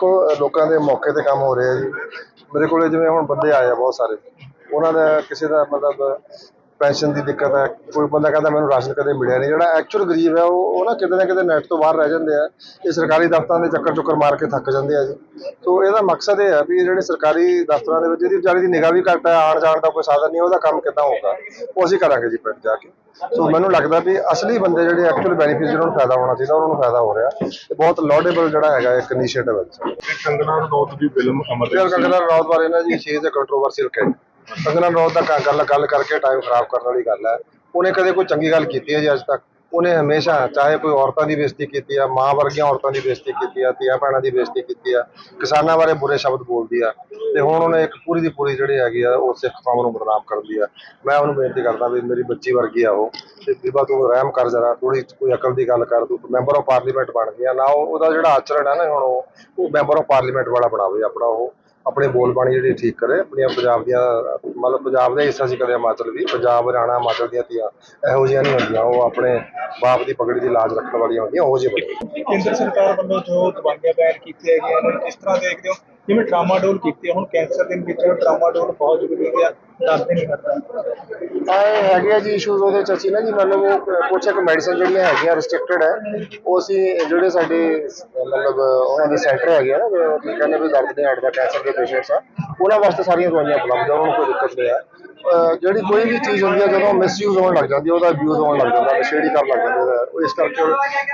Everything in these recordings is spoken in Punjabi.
ਦੇਖੋ ਲੋਕਾਂ ਦੇ ਮੌਕੇ ਤੇ ਕੰਮ ਹੋ ਰਿਹਾ ਜੀ। ਮੇਰੇ ਕੋਲੇ ਜਿਵੇਂ ਹੁਣ ਬੰਦੇ ਆਏ ਆ ਬਹੁਤ ਸਾਰੇ। ਉਹਨਾਂ ਦਾ ਕਿਸੇ ਦਾ ਮਤਲਬ ਪੈਨਸ਼ਨ ਦੀ ਦਿੱਕਤ ਹੈ ਕੋਈ ਬੰਦਾ ਕਹਿੰਦਾ ਮੈਨੂੰ ਰਾਸ਼ਨ ਕਦੇ ਮਿਲਿਆ ਨਹੀਂ। ਜਿਹੜਾ ਐਕਚੁਅਲ ਗਰੀਬ ਹੈ ਉਹ ਉਹ ਨਾ ਕਿਤੇ ਨਾ ਕਿਤੇ ਨੈਟ ਤੋਂ ਬਾਹਰ ਰਹਿ ਜਾਂਦੇ ਆ। ਇਹ ਸਰਕਾਰੀ ਦਫ਼ਤਰਾਂ ਦੇ ਚੱਕਰ ਚੁੱਕਰ ਮਾਰ ਕੇ ਥੱਕ ਜਾਂਦੇ ਆ ਜੀ। ਸੋ ਇਹਦਾ ਮਕਸਦ ਇਹ ਹੈ ਵੀ ਜਿਹੜੇ ਸਰਕਾਰੀ ਦਫ਼ਤਰਾਂ ਦੇ ਵਿੱਚ ਇਹਦੀ ਵਿਚਾਰੀ ਦੀ ਨਿਗਾਹ ਵੀ ਘੱਟ ਹੈ ਆਉਣ ਜਾਣ ਦਾ ਕੋਈ ਸਾਧਨ ਨਹੀਂ ਉਹਦਾ ਕੰਮ ਕਿੱਦਾਂ ਹੋਊਗਾ? ਉਹ ਅਸੀਂ ਕਰਾਂਗੇ ਜੀ ਪਿੰਡ ਜਾ ਕੇ। ਸੋ ਮੈਨੂੰ ਲੱਗਦਾ ਵੀ ਅਸਲੀ ਬੰਦੇ ਜਿਹੜੇ ਐਕਚੁਅਲ ਬੈਨੀਫਿਟ ਜਿਹਨਾਂ ਨੂੰ ਫਾਇਦਾ ਹੋਣਾ ਚਾਹੀਦਾ ਉਹਨਾਂ ਨੂੰ ਫਾਇਦਾ ਹੋ ਰਿਹਾ। ਇਹ ਬਹੁਤ ਲਾਡੇਬਲ ਜਿਹੜਾ ਹੈਗਾ ਇੱਕ ਇਨੀਸ਼ੀਏਟਿਵ ਹੈ ਜੀ। ਕੰਗਨਾ ਰਣੌਤ ਦੀ ਫਿਲਮ ਅਮਰਜੀਤ ਕੰਗਨਾ ਰਣੌਤ ਬਾਰੇ ਨਾ ਜੀ ਸ਼ੇਜ਼ ਹੈ ਕੰਟਰੋਵਰਸੀਅਲ ਕਹਿ ਕੰਗਨਾ ਰਣੌਤ ਦਾ ਕ- ਗੱਲ ਗੱਲ ਕਰਕੇ ਟਾਈਮ ਖਰਾਬ ਕਰਨ ਵਾਲੀ ਗੱਲ ਹੈ। ਉਹਨੇ ਕਦੇ ਕੋਈ ਚੰਗੀ ਗੱਲ ਕੀਤੀ ਹੈ ਜੀ ਅੱਜ ਤੱਕ? ਉਹਨੇ ਹਮੇਸ਼ਾ ਚਾਹੇ ਕੋਈ ਔਰਤਾਂ ਦੀ ਬੇਇੱਜ਼ਤੀ ਕੀਤੀ ਆ, ਮਾਂ ਵਰਗੀਆਂ ਔਰਤਾਂ ਦੀ ਬੇਇੱਜ਼ਤੀ ਕੀਤੀ ਆ, ਧੀਆਂ ਭੈਣਾਂ ਦੀ ਬੇਇੱਜ਼ਤੀ ਕੀਤੀ ਆ, ਕਿਸਾਨਾਂ ਬਾਰੇ ਬੁਰੇ ਸ਼ਬਦ ਬੋਲਦੀ ਆ। ਤੇ ਹੁਣ ਉਹਨੇ ਇੱਕ ਪੂਰੀ ਦੀ ਪੂਰੀ ਜਿਹੜੀ ਹੈਗੀ ਆ, ਉਹ ਸਿੱਖ ਕੌਮ ਨੂੰ ਬਦਨਾਮ ਕਰਦੀ ਆ। ਮੈਂ ਉਹਨੂੰ ਬੇਨਤੀ ਕਰਦਾ ਵੀ ਮੇਰੀ ਬੱਚੀ ਵਰਗੀ ਆ ਉਹ। ਤੇ ਬੀਬਾ ਤੂੰ ਰਹਿਮ ਕਰ ਜਰਾ ਥੋੜੀ ਕੋਈ ਅਕਲ ਦੀ ਗੱਲ ਕਰ, ਤੂੰ ਮੈਂਬਰ ਆਫ ਪਾਰਲੀਮੈਂਟ ਬਣ ਗਈ ਨਾ ਉਹਦਾ ਜਿਹੜਾ ਆਚਰਣ ਹੈ ਨਾ ਹੁਣ ਉਹ ਉਹ ਮੈਂਬਰ ਆਫ ਪਾਰਲੀਮੈਂਟ ਵਾਲਾ ਬਣਾਵੇ ਆਪਣਾ ਉਹ। ਆਪਣੀ ਬੋਲਬਾਣੀ ਜਿਹੜੀ ਠੀਕ ਕਰੇ, ਆਪਣੀਆਂ ਪੰਜਾਬ ਦੀਆਂ, ਮਤਲਬ ਪੰਜਾਬ ਦਾ ਹਿੱਸਾ ਸੀ ਕਦੇ ਹਿਮਾਚਲ ਵੀ, ਪੰਜਾਬ, ਹਰਿਆਣਾ, ਹਿਮਾਚਲ ਦੀਆਂ ਧੀਆਂ ਇਹੋ ਜਿਹੀਆਂ ਨਹੀਂ ਹੁੰਦੀਆਂ, ਉਹ ਆਪਣੇ ਬਾਪ ਦੀ ਪਗੜੀ ਦੀ ਲਾਜ ਰੱਖਣ ਵਾਲੀਆਂ ਹੁੰਦੀਆਂ, ਉਹ ਜਿਹੇ ਬਣੇ ਕੇਂਦਰ ਸਰਕਾਰ ਵੱਲੋਂ ਜੋ ਦਵਾਈਆਂ ਬੈਨ ਕੀਤੀਆਂ ਗਈਆਂ ਨੇ, ਕਿਸ ਤਰ੍ਹਾਂ ਦੇਖਦੇ ਹੋ? ਜਿਵੇਂ ਟਰਾਮਾਡੋਲ ਕੀਤੀ ਹੁਣ ਕੈਂਸਰ ਦੇ ਵਿੱਚ ਟਰਾਮਾਡੋਲ ਬਹੁਤ ਜ਼ਰੂਰੀ ਹੋ ਗਿਆ ਦਰਦ ਨਹੀਂ ਕਰਦਾ ਆ ਹੈਗੇ ਆ ਜੀ ਇਸ਼ੂਜ਼ ਉਹਦੇ ਚ, ਅਸੀਂ ਨਾ ਜੀ ਮਤਲਬ ਉਹ ਕੁਛ ਇੱਕ ਮੈਡੀਸਨ ਜਿਹੜੀਆਂ ਹੈਗੀਆਂ ਰਿਸਟ੍ਰਿਕਟਡ ਹੈ ਉਹ ਅਸੀਂ ਜਿਹੜੇ ਸਾਡੇ ਮਤਲਬ ਉਹਨਾਂ ਦੇ ਸੈਂਟਰ ਹੈਗੇ ਆ ਨਾ ਜਿਵੇਂ ਕਹਿੰਦੇ ਵੀ ਦਰਦ ਦੇ ਹੱਡ ਦਾ ਕੈਂਸਰ ਦੇ ਪੇਸ਼ੈਂਟਸ ਆ, ਉਹਨਾਂ ਵਾਸਤੇ ਸਾਰੀਆਂ ਦਵਾਈਆਂ ਉਪਲਬਧ ਆ, ਉਹਨਾਂ ਨੂੰ ਕੋਈ ਦਿੱਕਤ ਨਹੀਂ ਆ। ਜਿਹੜੀ ਕੋਈ ਵੀ ਚੀਜ਼ ਹੁੰਦੀ ਹੈ ਜਦੋਂ ਮਿਸਯੂਜ਼ ਹੋਣ ਲੱਗ ਜਾਂਦੀ ਉਹਦਾ ਅਬਿਊਜ਼ ਹੋਣ ਲੱਗ ਜਾਂਦਾ, ਨਸ਼ੇੜੀ ਕਰਨ ਲੱਗ ਜਾਂਦੇ ਉਹਦਾ ਉਹ ਇਸ ਕਰਕੇ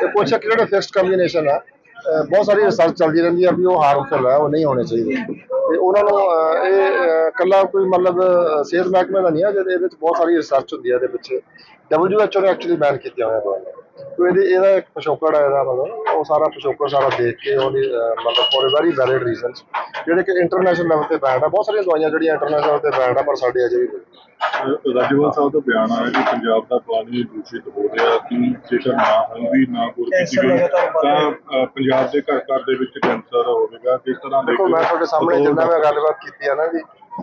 ਤੇ ਕੁਛ ਇੱਕ ਜਿਹੜੇ ਫਿਕਸਡ ਕੰਬੀਨੇਸ਼ਨ ਆ ਬਹੁਤ ਸਾਰੀ ਰਿਸਰਚ ਚੱਲਦੀ ਰਹਿੰਦੀ ਹੈ ਵੀ ਉਹ ਹਾਰਮਫੁਲ ਹੈ ਉਹ ਨਹੀਂ ਹੋਣੇ ਚਾਹੀਦੇ। ਤੇ ਉਹਨਾਂ ਨੂੰ ਇਹ ਅਹ, ਇਕੱਲਾ ਕੋਈ ਮਤਲਬ ਸਿਹਤ ਮਹਿਕਮੇ ਦਾ ਨਹੀਂ ਹੈ ਜਿਹਦੇ ਇਹਦੇ ਵਿੱਚ ਬਹੁਤ ਸਾਰੀ ਰਿਸਰਚ ਹੁੰਦੀ ਹੈ ਇਹਦੇ ਪਿੱਛੇ WHO ਨੇ ਐਕਚੁਅਲੀ ਬੈਨ ਕੀਤੀਆਂ ਹੋਈਆਂ ਦਵਾਈਆਂ। ਤੇ ਇਹਦੇ ਇਹਦਾ ਇੱਕ ਪਿਛੋਕੜ ਹੈ ਇਹਦਾ ਮਤਲਬ। ਉਹ ਸਾਰਾ ਪਿਛੋਕੜ ਸਾਰਾ ਦੇਖ ਕੇ ਉਹਦੀ ਅਹ, ਮਤਲਬ ਫੋਰ ਵੈਰੀ ਵੈਲਿਡ ਰੀਜ਼ਨਸ ਜਿਹੜੇ ਕਿ ਇੰਟਰਨੈਸ਼ਨਲ ਲੈਵਲ ਤੇ ਬੈਂਡ ਆ। ਬਹੁਤ ਸਾਰੀਆਂ ਦਵਾਈਆਂ ਜਿਹੜੀਆਂ ਇੰਟਰਨੈਸ਼ਨਲ ਤੇ ਬੈਂਡ ਆ ਪਰ ਸਾਡੇ ਅਜੇ ਵੀ ਨਹੀਂ। ਰਾਜਵਾਲ ਸਾਹਿਬ ਦਾ ਬਿਆਨ ਆਇਆ ਕਿ ਪੰਜਾਬ ਦਾ ਪਾਣੀ ਦੂਸ਼ਿਤ ਹੋ ਰਿਹਾ ਕਿ ਜੇਕਰ ਨਾ ਹਲਦੀ ਨਾ ਲਗਾਤਾਰ ਵੱਧ ਰਿਹਾ। ਤਾਂ ਅ, ਪੰਜਾਬ ਦੇ ਘਰ ਘਰ ਦੇ ਵਿੱਚ ਕੈਂਸਰ ਹੋਵੇਗਾ ਕਿਸ ਤਰ੍ਹਾਂ ਦੇ ਦੇਖੋ ਮੈਂ ਤੁਹਾਡੇ ਸਾਹਮਣੇ ਜਿੰਨਾ ਮੈਂ ਗੱਲਬਾਤ ਕੀਤੀ ਆ ਨਾ ਜੀ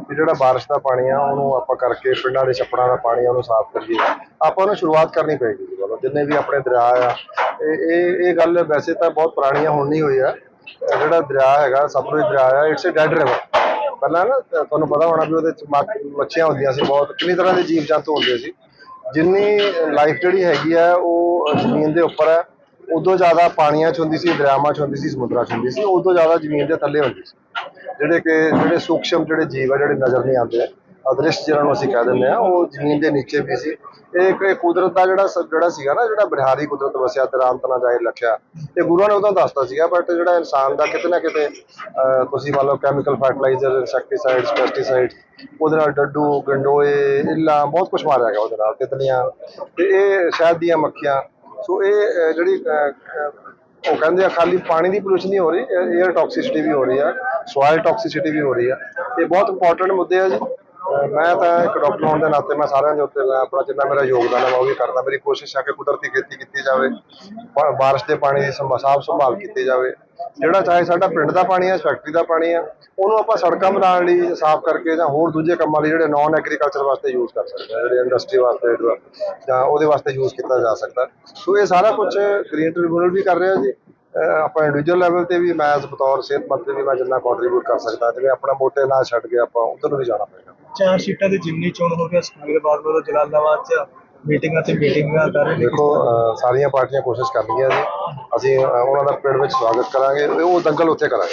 ਵੀ ਜਿਹੜਾ ਬਾਰਿਸ਼ ਦਾ ਪਾਣੀ ਆ ਉਹਨੂੰ ਆਪਾਂ ਕਰਕੇ ਪਿੰਡਾਂ ਦੇ ਛੱਪੜਾਂ ਦਾ ਪਾਣੀ ਆ ਉਹਨੂੰ ਸਾਫ਼ ਕਰੀਏ। ਆਪਾਂ ਉਹਨੂੰ ਸ਼ੁਰੂਆਤ ਕਰਨੀ ਪਏਗੀ। ਜੀ ਜਿੰਨੇ ਵੀ ਆਪਣੇ ਦਰਿਆ ਆ, ਇਹ ਇਹ ਇਹ ਗੱਲ ਵੈਸੇ ਤਾਂ ਬਹੁਤ ਪੁਰਾਣੀਆਂ ਹੁਣ ਨਹੀਂ ਹੋਈ ਆ। ਜਿਹੜਾ ਦਰਿਆ ਹੈਗਾ ਸਤਲੁਜ ਦਰਿਆ ਆ ਇਟਸ ਅ ਡੈਡ ਰਿਵਰ ਪਹਿਲਾਂ ਨਾ, ਤੁਹਾਨੂੰ ਪਤਾ ਹੋਣਾ ਵੀ ਉਹਦੇ ਚ ਮੱਛ- ਮੱਛੀਆਂ ਹੁੰਦੀਆਂ ਸੀ ਬਹੁਤ, ਕਿੰਨੀ ਤਰ੍ਹਾਂ ਦੇ ਜੀਵ ਜੰਤੂ ਹੁੰਦੇ ਸੀ। ਜਿੰਨੀ ਲਾਈਫ ਜਿਹੜੀ ਹੈਗੀ ਆ, ਉਹ ਜ਼ਮੀਨ ਦੇ ਉੱਪਰ ਹੈ ਉਦੋਂ ਜ਼ਿਆਦਾ ਪਾਣੀਆਂ 'ਚ ਹੁੰਦੀ ਸੀ, ਦਰਿਆਵਾਂ 'ਚ ਹੁੰਦੀ ਸੀ, ਸਮੁੰਦਰਾਂ 'ਚ ਹੁੰਦੀ ਸੀ, ਉਦੋਂ ਜ਼ਿਆਦਾ ਜ਼ਮੀਨ ਦੇ ਥੱਲੇ ਹੁੰਦੀ ਸੀ। ਜਿਹੜੇ ਕਿ, ਜਿਹੜੇ ਸੂਖਸ਼ਮ ਜਿਹੜੇ ਜੀਵ ਆ, ਜਿਹੜੇ ਨਜ਼ਰ ਨਹੀਂ ਆਉਂਦੇ। ਅਦ੍ਰਿਸ਼ ਜਿਹਨਾਂ ਨੂੰ ਅਸੀਂ ਕਹਿ ਦਿੰਦੇ ਆ ਉਹ ਜ਼ਮੀਨ ਦੇ ਨੀਚੇ ਵੀ ਸੀ। ਇਹ ਇੱਕ ਕੁਦਰਤ ਦਾ ਜਿਹੜਾ ਸ- ਜਿਹੜਾ ਸੀਗਾ ਨਾ, ਜਿਹੜਾ ਬਿਹਾਰੀ ਕੁਦਰਤ ਵਸਿਆ ਤੇ ਰਾਮ ਤਨਾ ਜਾਏ ਲਖਿਆ ਇਹ ਗੁਰੂਆਂ ਨੇ ਉਹਦਾ ਦੱਸਤਾ ਸੀਗਾ ਬਟ ਜਿਹੜਾ ਇਨਸਾਨ ਦਾ ਕਿਤੇ ਨਾ ਕਿਤੇ ਤੁਸੀਂ ਮੰਨ ਲਓ ਕੈਮੀਕਲ ਫਰਟੀਲਾਈਜ਼ਰ ਇਨਸੈਕਟੀਸਾਈਡਸ ਪੈਸਟੀਸਾਈਡਸ ਉਹਦੇ ਨਾਲ ਡੱਡੂ, ਗੰਡੋਏ, ਇੱਲਾਂ, ਬਹੁਤ ਕੁਝ ਮਾਰਿਆ ਗਿਆ ਉਹਦੇ ਨਾਲ, ਤਿਤਲੀਆਂ, ਤੇ ਇਹ ਸ਼ਹਿਦ ਦੀਆਂ ਮੱਖੀਆਂ। ਸੋ ਇਹ ਜਿਹੜੀ ਉਹ ਕਹਿੰਦੇ ਆ, ਖਾਲੀ ਪਾਣੀ ਦੀ ਪੋਲੂਸ਼ਨ ਨਹੀਂ ਹੋ ਰਹੀ 에ਅਰ ਟੌਕਸਿਸਿਟੀ ਵੀ ਹੋ ਰਹੀ ਆ ਸੋਇਲ ਟੌਕਸਿਸਿਟੀ ਵੀ ਹੋ ਰਹੀ ਆ। ਇਹ ਬਹੁਤ ਇੰਪੋਰਟੈਂਟ ਮੁੱਦੇ ਆ ਜੀ। ਮੈਂ ਤਾਂ ਇੱਕ ਡਾਕਟਰ ਹੋਣ ਦੇ ਨਾਤੇ ਮੈਂ ਸਾਰਿਆਂ ਦੇ ਉੱਤੇ ਮੈਂ ਆਪਣਾ ਜਿੰਨਾ ਮੇਰਾ ਯੋਗਦਾਨ ਹੈ ਮੈਂ ਉਹ ਵੀ ਕਰਦਾ। ਮੇਰੀ ਕੋਸ਼ਿਸ਼ ਹੈ ਕਿ ਕੁਦਰਤੀ ਖੇਤੀ ਕੀਤੀ ਜਾਵੇ, ਬਾ- ਬਾਰਿਸ਼ ਦੇ ਪਾਣੀ ਦੀ ਸੰਭਾ- ਸਾਂਭ ਸੰਭਾਲ ਕੀਤੀ ਜਾਵੇ। ਜਿਹੜਾ ਚਾਹੇ ਸਾਡਾ ਪਿੰਡ ਦਾ ਪਾਣੀ ਹੈ ਫੈਕਟਰੀ ਦਾ ਪਾਣੀ ਹੈ, ਉਹਨੂੰ ਆਪਾਂ ਸੜਕਾਂ ਬਣਾਉਣ ਲਈ ਸਾਫ਼ ਕਰਕੇ ਜਾਂ ਹੋਰ ਦੂਜੇ ਕੰਮਾਂ ਲਈ ਜਿਹੜੇ ਨਾਨ ਐਗਰੀਕਲਚਰ ਵਾਸਤੇ ਯੂਜ਼ ਕਰ ਸਕਦੇ ਹਾਂ, ਜਿਹੜੇ ਇੰਡਸਟਰੀ ਵਾਸਤੇ ਜਾਂ ਉਹਦੇ ਵਾਸਤੇ ਯੂਜ਼ ਕੀਤਾ ਜਾ ਸਕਦਾ। ਸੋ ਇਹ ਸਾਰਾ ਕੁਝ ਗ੍ਰੀਨ ਟ੍ਰਿਬਿਊਨਲ ਵੀ ਕਰ ਰਿਹਾ ਜੀ। ਆਪਾਂ ਇੰਡੀਵਿਜੂਅਲ ਲੈਵਲ ਤੇ ਵੀ ਮੈਂ ਬਤੌਰ ਸਿਹਤ ਮੰਤਰੀ ਵੀ ਮੈਂ ਜਿੰਨਾ ਕੰਟਰੀਬਿਊਟ ਕਰ ਸਕਦਾ ਜਿਵੇਂ ਆਪਣਾ ਮੋਟੇ ਨਾਲ ਛੱਡ ਕੇ ਆਪਾਂ ਉਧਰ ਨੂੰ ਵੀ ਜਾਣਾ ਪਏਗਾ। ਚਾਰ ਸੀਟਾਂ ਦੀ ਜਿਮਨੀ ਚੋਣ ਹੋ ਗਿਆ ਸੁਖਬੀਰ ਵੱਲੋਂ ਜਲਾਲਾਬਾਦ 'ਚ ਮੀਟਿੰਗਾਂ ਤੇ ਮੀਟਿੰਗਾਂ ਕਰ ਰਹੇ ਦੇਖੋ ਸਾਰੀਆਂ ਪਾਰਟੀਆਂ ਕੋਸ਼ਿਸ਼ ਕਰਨਗੀਆਂ ਜੀ। ਅਸੀਂ ਉਹਨਾਂ ਦਾ ਪਿੰਡ ਵਿੱਚ ਸਵਾਗਤ ਕਰਾਂਗੇ ਉਹ ਦੰਗਲ ਉੱਥੇ ਕਰਾਂਗੇ।